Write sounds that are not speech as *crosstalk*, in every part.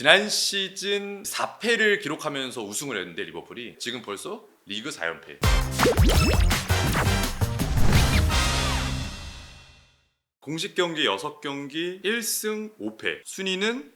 지난 시즌 4패를 기록하면서 우승을 했는데 리버풀이 지금 벌써 리그 4연패. 공식 경기 6경기 1승 5패. 순위는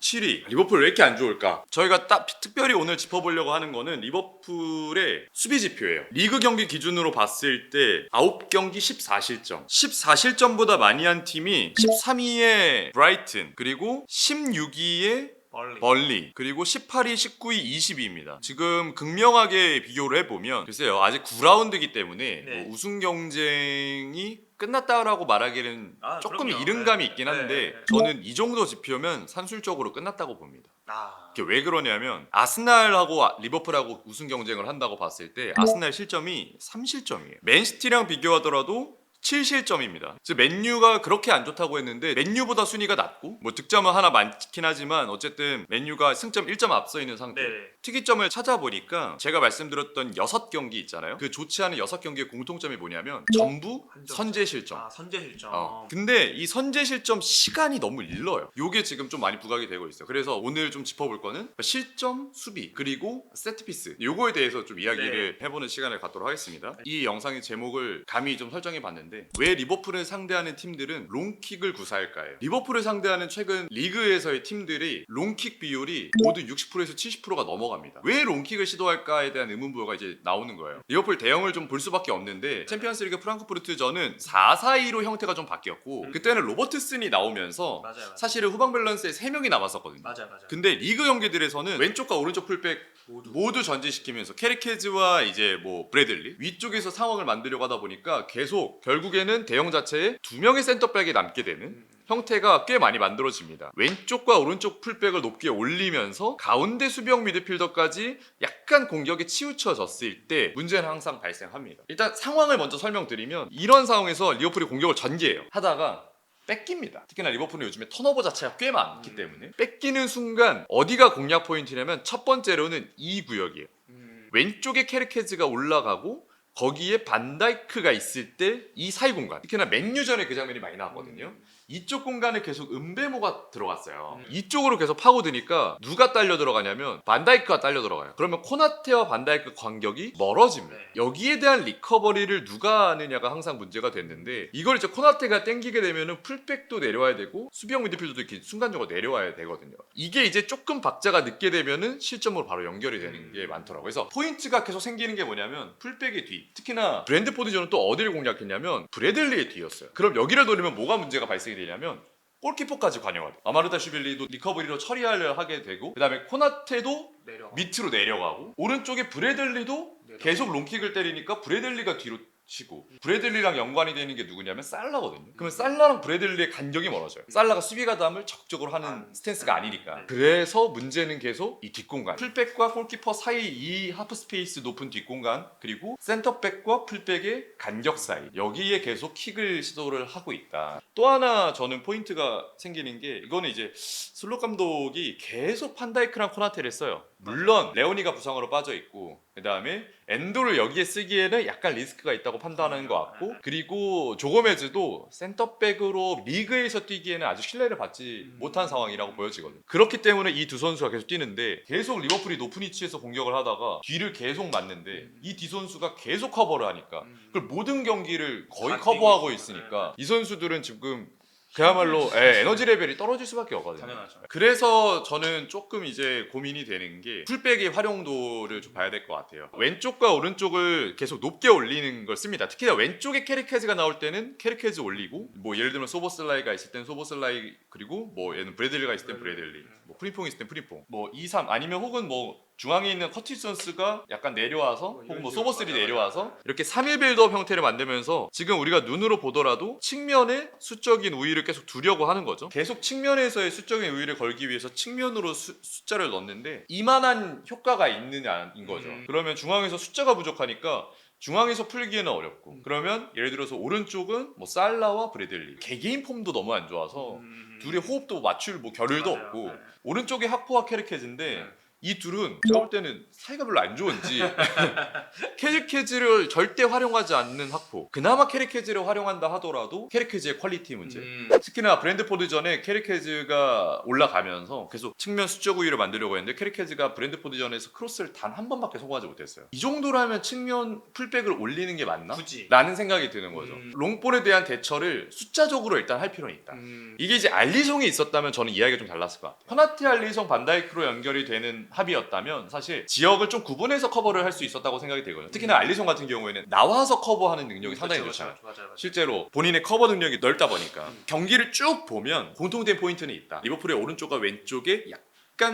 7위. 리버풀 왜 이렇게 안 좋을까? 저희가 딱 특별히 오늘 짚어보려고 하는 거는 리버풀의 수비 지표예요. 리그 경기 기준으로 봤을 때 9경기 14실점. 14실점보다 많이 한 팀이 13위의 브라이튼, 그리고 16위의 멀리. 벌리 그리고 18위, 19위, 20위입니다. 지금 극명하게 비교를 해보면 글쎄요 아직 9라운드이기 때문에 네. 뭐 우승 경쟁이 끝났다라고 말하기는 아, 조금 그럼요. 이른 감이 네. 있긴 한데 네, 네. 저는 이 정도 지표면 산술적으로 끝났다고 봅니다. 아. 이게 왜 그러냐면 아스날하고 아- 리버풀하고 우승 경쟁을 한다고 봤을 때 아스날 실점이 3실점이에요. 맨시티랑 비교하더라도 7실점입니다. 즉 맨유가 그렇게 안 좋다고 했는데 맨유보다 순위가 낮고 뭐 득점은 하나 많긴 하지만 어쨌든 맨유가 승점 1점 앞서 있는 상태. 네네. 특이점을 찾아보니까 제가 말씀드렸던 6경기 있잖아요. 그 좋지 않은 6경기의 공통점이 뭐냐면 전부 한 점. 선제 실점. 아 선제 실점. 어. 근데 이 선제 실점 시간이 너무 일러요. 요게 지금 좀 많이 부각이 되고 있어요. 그래서 오늘 좀 짚어볼 거는 실점, 수비, 그리고 세트피스. 요거에 대해서 좀 이야기를 해보는 시간을 갖도록 하겠습니다. 이 영상의 제목을 감히 좀 설정해 봤는데 왜 리버풀을 상대하는 팀들은 롱킥을 구사할까요? 리버풀을 상대하는 최근 리그에서의 팀들이 롱킥 비율이 모두 60%에서 70%가 넘어갑니다. 왜 롱킥을 시도할까에 대한 의문부호가 이제 나오는 거예요. 리버풀 대형을 좀 볼 수밖에 없는데 챔피언스리그 프랑크푸르트전은 4-4-2로 형태가 좀 바뀌었고 음. 그때는 로버트슨이 나오면서 맞아요. 맞아요. 사실은 후방 밸런스에 3명이 남았었거든요. 맞아요. 맞아요. 근데 리그 경기들에서는 왼쪽과 오른쪽 풀백 모두. 모두 전진시키면서 캐리케즈와 이제 뭐 브래들리 위쪽에서 상황을 만들려고 하다 보니까 계속 결국에는 대형 자체에 두 명의 센터백이 남게 되는 음. 형태가 꽤 많이 만들어집니다. 왼쪽과 오른쪽 풀백을 높게 올리면서 가운데 수비형 미드필더까지 약간 공격에 치우쳐졌을 때 문제는 항상 발생합니다. 일단 상황을 먼저 설명드리면 이런 상황에서 리버풀이 공격을 전개해요. 하다가 뺏깁니다. 특히나 리버풀은 요즘에 턴오버 자체가 꽤 많기 음. 때문에 뺏기는 순간 어디가 공략 포인트냐면 첫 번째로는 이 구역이에요. 음. 왼쪽에 캐르케즈가 올라가고 거기에 반다이크가 있을 때 이 사이 공간 특히나 맨유전에 그 장면이 많이 나왔거든요 음. 이쪽 공간에 계속 은배모가 들어갔어요. 음. 이쪽으로 계속 파고드니까 누가 딸려 들어가냐면 반다이크가 딸려 들어가요. 그러면 코나테와 반다이크 간격이 멀어집니다. 네. 여기에 대한 리커버리를 누가 하느냐가 항상 문제가 됐는데 이걸 이제 코나테가 땡기게 되면은 풀백도 내려와야 되고 수비형 미드필더도 이렇게 순간적으로 내려와야 되거든요. 이게 이제 조금 박자가 늦게 되면은 실점으로 바로 연결이 되는 음. 게 많더라고요. 그래서 포인트가 계속 생기는 게 뭐냐면 풀백의 뒤. 특히나 브랜드포드전은 또 어디를 공략했냐면 브래들리의 뒤였어요. 그럼 여기를 노리면 뭐가 문제가 발생이 되냐면 골키퍼까지 관여가 돼 아마르다 슈빌리도 리커버리로 처리하려 하게 되고 그 다음에 코나테도 내려. 밑으로 내려가고 오른쪽에 브래들리도 내려. 계속 롱킥을 때리니까 브래들리가 뒤로 치고 브래들리랑 연관이 되는 게 누구냐면 살라거든요. 그러면 살라랑 브래들리의 간격이 멀어져요. 살라가 수비 가담을 적극적으로 하는 아, 스탠스가 네. 아니니까. 네. 그래서 문제는 계속 이 뒷공간. 풀백과 골키퍼 사이 이 하프 스페이스 높은 뒷공간 그리고 센터백과 풀백의 간격 사이 여기에 계속 킥을 시도를 하고 있다. 또 하나 저는 포인트가 생기는 게 이거는 이제 슬롯 감독이 계속 판다이크랑 코나테를 써요. 물론 레오니가 부상으로 빠져 있고 그 다음에 엔도를 여기에 쓰기에는 약간 리스크가 있다고 판단하는 것 같고 그리고 조고메즈도 센터백으로 리그에서 뛰기에는 아주 신뢰를 받지 음. 못한 상황이라고 보여지거든요. 그렇기 때문에 이 두 선수가 계속 뛰는데 계속 리버풀이 높은 위치에서 공격을 하다가 뒤를 계속 맞는데 음. 이뒤 선수가 계속 커버를 하니까 음. 그걸 모든 경기를 거의 다 커버하고 있으니까 이 선수들은 지금 그야말로 예, 에너지 레벨이 떨어질 수밖에 없거든요. 당연하죠. 그래서 저는 조금 이제 고민이 되는 게 풀백의 활용도를 좀 봐야 될 것 같아요. 왼쪽과 오른쪽을 계속 높게 올리는 걸 씁니다. 특히나 왼쪽에 캐리케즈가 나올 때는 캐리케즈 올리고 뭐 예를 들면 소보슬라이가 있을 땐 소보슬라이 그리고 뭐 얘는 브래들리가 있을 땐 브래들리 뭐 프리퐁이 있을 땐 프리퐁 뭐 2, 3 아니면 혹은 뭐 중앙에 있는 커티슨스가 약간 내려와서 뭐 혹은 뭐 맞아요. 내려와서 이렇게 3일 빌드업 형태를 만들면서 지금 우리가 눈으로 보더라도 측면에 수적인 우위를 계속 두려고 하는 거죠. 계속 측면에서의 수적인 우위를 걸기 위해서 측면으로 수- 숫자를 넣는데 이만한 효과가 있느냐인 거죠. 음. 그러면 중앙에서 숫자가 부족하니까 중앙에서 풀기에는 어렵고 음. 그러면 예를 들어서 오른쪽은 뭐 살라와 브래들리 개개인 폼도 너무 안 좋아서 음. 둘이 호흡도 맞출 뭐 겨를도 맞아요. 없고 네. 오른쪽에 학포와 캐리케즈인데 네. 이 둘은 제가 볼 때는 사이가 별로 안 좋은지 *laughs* 캐릭캐즈를 절대 활용하지 않는 학포 그나마 캐릭캐즈를 활용한다 하더라도 캐릭캐즈의 퀄리티 문제 음. 특히나 브랜드포드 전에 캐릭캐즈가 올라가면서 계속 측면 수적 우위를 만들려고 했는데 캐릭캐즈가 브랜드포드 전에서 크로스를 단 한 번밖에 성공하지 못했어요 이 정도라면 측면 풀백을 올리는 게 맞나? 굳이. 라는 생각이 드는 거죠 음. 롱볼에 대한 대처를 숫자적으로 일단 할 필요는 있다 음. 이게 이제 알리송이 있었다면 저는 이야기가 좀 달랐을 것 같아요. 허나티 알리송 반다이크로 연결이 되는 합이었다면 사실 지역을 좀 구분해서 커버를 할 수 있었다고 생각이 되거든요. 특히나 알리송 같은 경우에는 나와서 커버하는 능력이 상당히 그쵸, 좋잖아요. 맞아요, 맞아요. 실제로 본인의 커버 능력이 넓다 보니까 음. 경기를 쭉 보면 공통된 포인트는 있다. 리버풀의 오른쪽과 왼쪽에 약간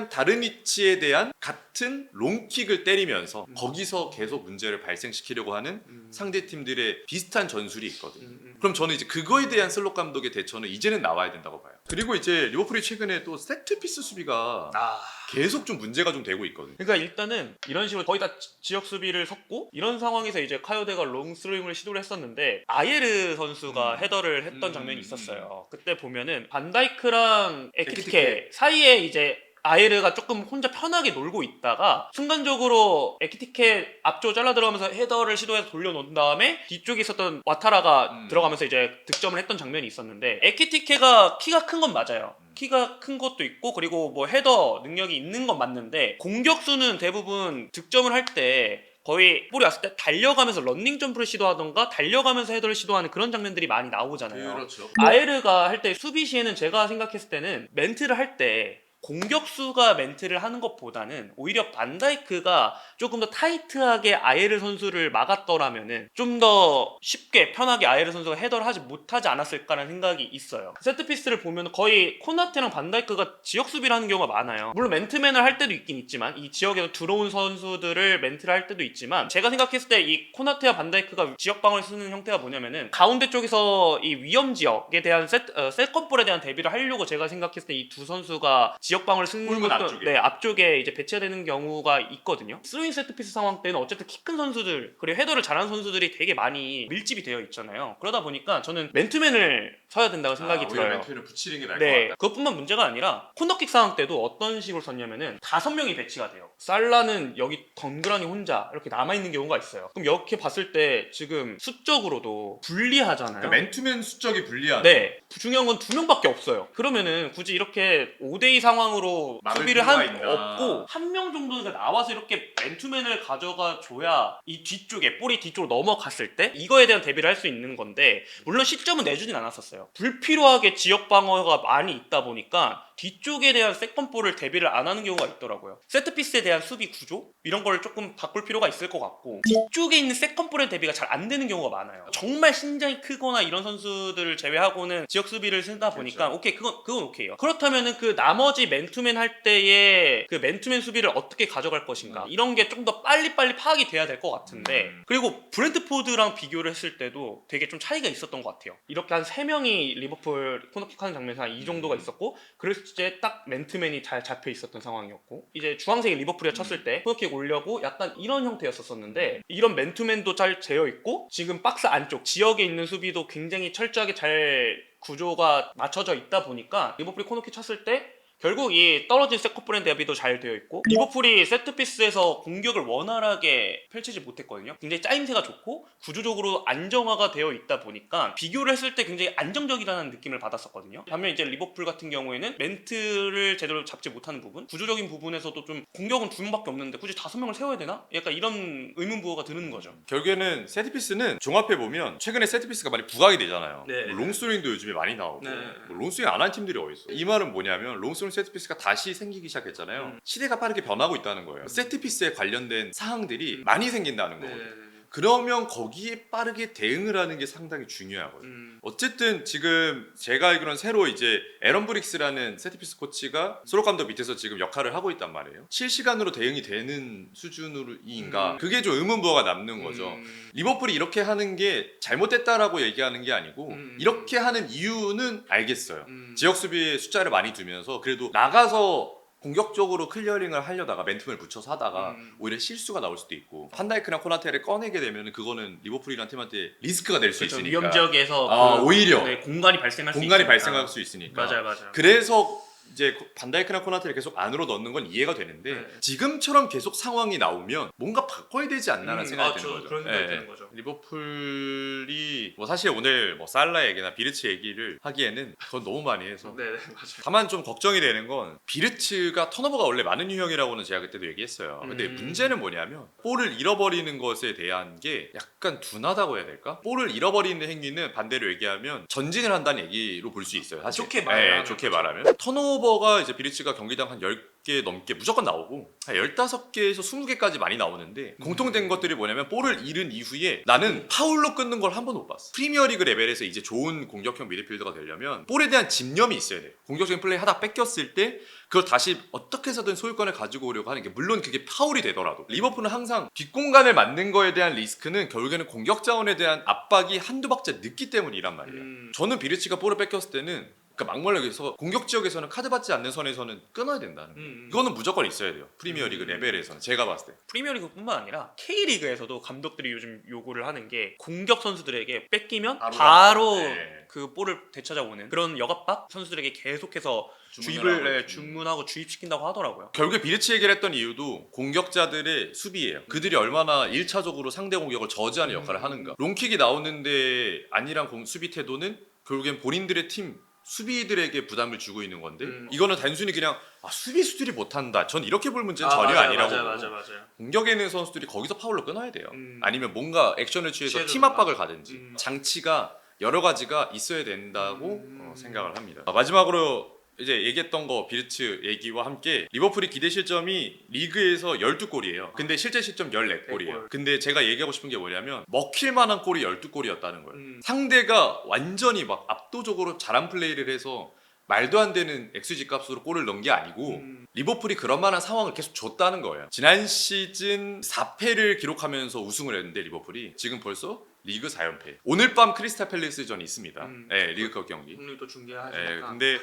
다른 위치에 대한 같은 롱킥을 때리면서 음. 거기서 계속 문제를 발생시키려고 하는 음. 상대 팀들의 비슷한 전술이 있거든요. 음, 음. 그럼 저는 이제 그거에 대한 슬롯 감독의 대처는 이제는 나와야 된다고 봐요. 그리고 이제 리버풀이 최근에 또 세트 피스 수비가 아. 계속 좀 문제가 좀 되고 있거든요. 그러니까 일단은 이런 식으로 거의 다 지- 지역 수비를 섰고 이런 상황에서 이제 카요데가 롱스루잉을 시도를 했었는데 아예르 선수가 음. 헤더를 했던 음. 장면이 있었어요. 그때 보면은 반다이크랑 에키티케. 사이에 이제 아예르가 조금 혼자 편하게 놀고 있다가 순간적으로 에키티케 앞쪽 잘라 들어가면서 헤더를 시도해서 돌려놓은 다음에 뒤쪽에 있었던 와타라가 음. 들어가면서 이제 득점을 했던 장면이 있었는데 에키티케가 키가 큰 건 맞아요. 음. 키가 큰 것도 있고 그리고 뭐 헤더 능력이 있는 건 맞는데 공격수는 대부분 득점을 할때 거의 볼이 왔을 때 달려가면서 런닝 점프를 시도하던가 달려가면서 헤더를 시도하는 그런 장면들이 많이 나오잖아요. 그렇죠. 아에르가 할 때 수비 시에는 제가 생각했을 때는 멘트를 할 때 공격수가 멘트를 하는 것보다는 오히려 반다이크가 조금 더 타이트하게 아예르 선수를 막았더라면은 좀 더 쉽게 편하게 아예르 선수가 헤더를 하지 못하지 않았을까라는 생각이 있어요. 세트피스를 보면 거의 코나테랑 반다이크가 지역 수비를 하는 경우가 많아요. 물론 맨투맨을 할 때도 있긴 있지만 이 지역에서 들어온 선수들을 멘트를 할 때도 있지만 제가 생각했을 때 이 코나테와 반다이크가 지역 방어를 쓰는 형태가 뭐냐면은 가운데 쪽에서 이 위험 지역에 대한 세, 어, 세컨볼에 대한 대비를 하려고 제가 생각했을 때 이 두 선수가 지역 방어를 쓰는 것도- 앞쪽에. 네 앞쪽에 이제 배치되는 경우가 있거든요. 스루인 세트피스 상황 때는 어쨌든 키 큰 선수들 그리고 헤더를 잘하는 선수들이 되게 많이 밀집이 되어 있잖아요. 그러다 보니까 저는 맨투맨을 서야 된다고 생각이 아, 들어요. 멘트를 붙이는 게 나을 네, 것 같다. 그것뿐만 문제가 아니라 코너킥 상황 때도 어떤 식으로 썼냐면은 다섯 명이 배치가 돼요. 살라는 여기 덩그러니 혼자 이렇게 남아 있는 경우가 있어요. 그럼 이렇게 봤을 때 지금 수적으로도 불리하잖아요. 그러니까 맨투맨 수적이 불리한. 네, 중요한 건 두 명밖에 없어요. 그러면은 굳이 이렇게 5대2 상황으로 막을 수비를 필요가 한 있나. 없고 한 명 정도가 나와서 이렇게 맨투맨을 가져가 줘야 이 뒤쪽에 볼이 뒤쪽으로 넘어갔을 때 이거에 대한 대비를 할 수 있는 건데 물론 시점은 내주진 않았었어요. 불필요하게 지역 방어가 많이 있다 보니까 뒤쪽에 대한 세컨볼을 대비를 안 하는 경우가 있더라고요. 세트피스에 대한 수비 구조 이런 걸 조금 바꿀 필요가 있을 것 같고 뒤쪽에 있는 세컨볼의 대비가 잘 안 되는 경우가 많아요. 정말 신장이 크거나 이런 선수들을 제외하고는 지역 수비를 쓰다 보니까 그렇죠. 오케이 그건 그건 오케이요. 그렇다면은 그 나머지 맨투맨 할 때의 그 맨투맨 수비를 어떻게 가져갈 것인가 음. 이런 게 좀 더 빨리빨리 파악이 돼야 될 것 같은데 음. 그리고 브랜드포드랑 비교를 했을 때도 되게 좀 차이가 있었던 것 같아요. 이렇게 한 세 명이 리버풀 코너킥 하는 장면이 한이 정도가 음. 있었고 그랬을 때딱 맨투맨이 잘 잡혀 있었던 상황이었고 이제 주황색의 리버풀이 쳤을 음. 때 코너킥 올려고 약간 이런 형태였었었는데 이런 맨투맨도 잘 재어 있고 지금 박스 안쪽 지역에 있는 수비도 굉장히 철저하게 잘 구조가 맞춰져 있다 보니까 리버풀이 코너킥 쳤을 때 결국 이 떨어진 세컨볼의 대비도 잘 되어 있고 리버풀이 세트피스에서 공격을 원활하게 펼치지 못했거든요. 굉장히 짜임새가 좋고 구조적으로 안정화가 되어 있다 보니까 비교를 했을 때 굉장히 안정적이라는 느낌을 받았었거든요. 반면 이제 리버풀 같은 경우에는 멘트를 제대로 잡지 못하는 부분, 구조적인 부분에서도 좀 공격은 두 명밖에 없는데 굳이 다섯 명을 세워야 되나? 약간 이런 의문 부호가 드는 거죠. 결국에는 세트피스는 종합해 보면 최근에 세트피스가 많이 부각이 되잖아요. 네. 뭐 롱스윙도 요즘에 많이 나오고 네. 뭐 롱스윙 안 한 팀들이 어디 있어? 이 말은 뭐냐면 롱스 윙 세트피스가 다시 생기기 시작했잖아요. 음. 시대가 빠르게 변하고 있다는 거예요. 세트피스에 관련된 사항들이 많이 생긴다는 네. 거거든요. 그러면 거기에 빠르게 대응을 하는 게 상당히 중요하거든요. 음. 어쨌든 지금 제가 알기로는 새로 이제 에런 브릭스라는 세트피스 코치가 소록 감독 밑에서 지금 역할을 하고 있단 말이에요. 실시간으로 대응이 되는 수준인가? 음. 그게 좀 의문부호가 남는 거죠. 음. 리버풀이 이렇게 하는 게 잘못됐다라고 얘기하는 게 아니고 음. 이렇게 하는 이유는 알겠어요. 음. 지역 수비에 숫자를 많이 두면서 그래도 나가서 공격적으로 클리어링을 하려다가 맨투맨을 붙여서 하다가 음. 오히려 실수가 나올 수도 있고 판다이크랑 코나테를 꺼내게 되면 그거는 리버풀이라는 팀한테 리스크가 될 수 그렇죠. 있으니까 위험 지역에서 아, 그- 오히려 네, 공간이 발생할 수 공간이 있으니까. 발생할 수 있으니까 맞아요, 맞아요. 그래서 이제 반다이크나 코나테를 계속 안으로 넣는 건 이해가 되는데 네. 지금처럼 계속 상황이 나오면 뭔가 바꿔야 되지 않나라는 음, 생각이 아, 드는 저 거죠. 그런 생각이 예, 드는 예. 거죠. 리버풀이 뭐 사실 오늘 뭐 살라 얘기나 비르츠 얘기를 하기에는 그건 너무 많이 해서 네, 네 맞아요. 다만 좀 걱정이 되는 건 비르츠가 턴오버가 원래 많은 유형이라고는 제가 그때도 얘기했어요. 근데 음. 문제는 뭐냐면 볼을 잃어버리는 것에 대한 게 약간 둔하다고 해야 될까? 볼을 잃어버리는 행위는 반대로 얘기하면 전진을 한다는 얘기로 볼 수 있어요. 사실. 좋게 말하면 네, 좋게. 말하면 턴오버 가 이제 비르츠가 경기당 한 10개 넘게 무조건 나오고 한 15개에서 20개까지 많이 나오는데 음. 공통된 것들이 뭐냐면 볼을 잃은 이후에 나는 파울로 끊는 걸 한 번도 못 봤어. 프리미어리그 레벨에서 이제 좋은 공격형 미드필더가 되려면 볼에 대한 집념이 있어야 돼요. 공격적인 플레이 하다 뺏겼을 때 그걸 다시 어떻게 해서든 소유권을 가지고 오려고 하는 게 물론 그게 파울이 되더라도 리버풀은 항상 뒷공간을 맞는 거에 대한 리스크는 결국에는 공격 자원에 대한 압박이 한두 박자 늦기 때문이란 말이에요. 음. 저는 비르치가 볼을 뺏겼을 때는 그러니까 막말하게서 공격 지역에서는 카드 받지 않는 선에서는 끊어야 된다는 거예요. 음. 이거는 무조건 있어야 돼요. 프리미어리그 음. 레벨에서는 제가 봤을 때. 프리미어리그뿐만 아니라 K리그에서도 감독들이 요즘 요구를 하는 게 공격 선수들에게 뺏기면 바로 바로, 네. 그 볼을 되찾아오는 그런 역압박 선수들에게 계속해서 주입을. 네, 주문하고 주입시킨다고 하더라고요. 결국에 비르치 얘기를 했던 이유도 공격자들의 수비예요. 그들이 얼마나 1차적으로 상대 공격을 저지하는 역할을 음. 하는가. 롱킥이 나오는데 아니란 공- 수비 태도는 결국엔 본인들의 팀 수비들에게 부담을 주고 있는 건데 음. 이거는 단순히 그냥 아, 수비수들이 못한다. 전 이렇게 볼 문제는 전혀 맞아요, 아니라고 맞아요, 보고 맞아요, 맞아요. 공격에 있는 선수들이 거기서 파울로 끊어야 돼요. 음. 아니면 뭔가 액션을 취해서 팀 압박을 가든지 음. 장치가 여러 가지가 있어야 된다고 음. 어, 생각을 합니다. 아, 마지막으로 이제 얘기했던 거 비르츠 얘기와 함께 리버풀이 기대 실점이 리그에서 12골이에요. 근데 실제 실점 14골이에요. 골. 근데 제가 얘기하고 싶은 게 뭐냐면 먹힐 만한 골이 12골이었다는 거예요. 음. 상대가 완전히 막 압도적으로 잘한 플레이를 해서 말도 안 되는 XG 값으로 골을 넣은 게 아니고 음. 리버풀이 그런 만한 상황을 계속 줬다는 거예요. 지난 시즌 4패를 기록하면서 우승을 했는데 리버풀이 지금 벌써 리그 4연패. 오늘 밤 크리스탈 팰리스전이 있습니다. 음. 네, 리그컵 경기. 오늘 또 예, 중계하시니까. 근데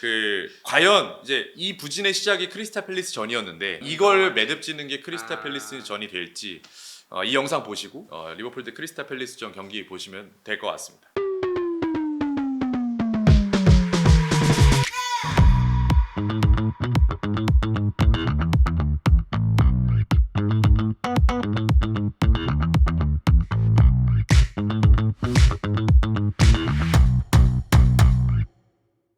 그 과연 이제 이 부진의 시작이 크리스탈 팰리스 전이었는데 이걸 매듭 짓는 게 크리스탈 아. 팰리스 전이 될지 어, 이 영상 보시고 어, 리버풀 대 크리스탈 팰리스 전 경기 보시면 될 것 같습니다.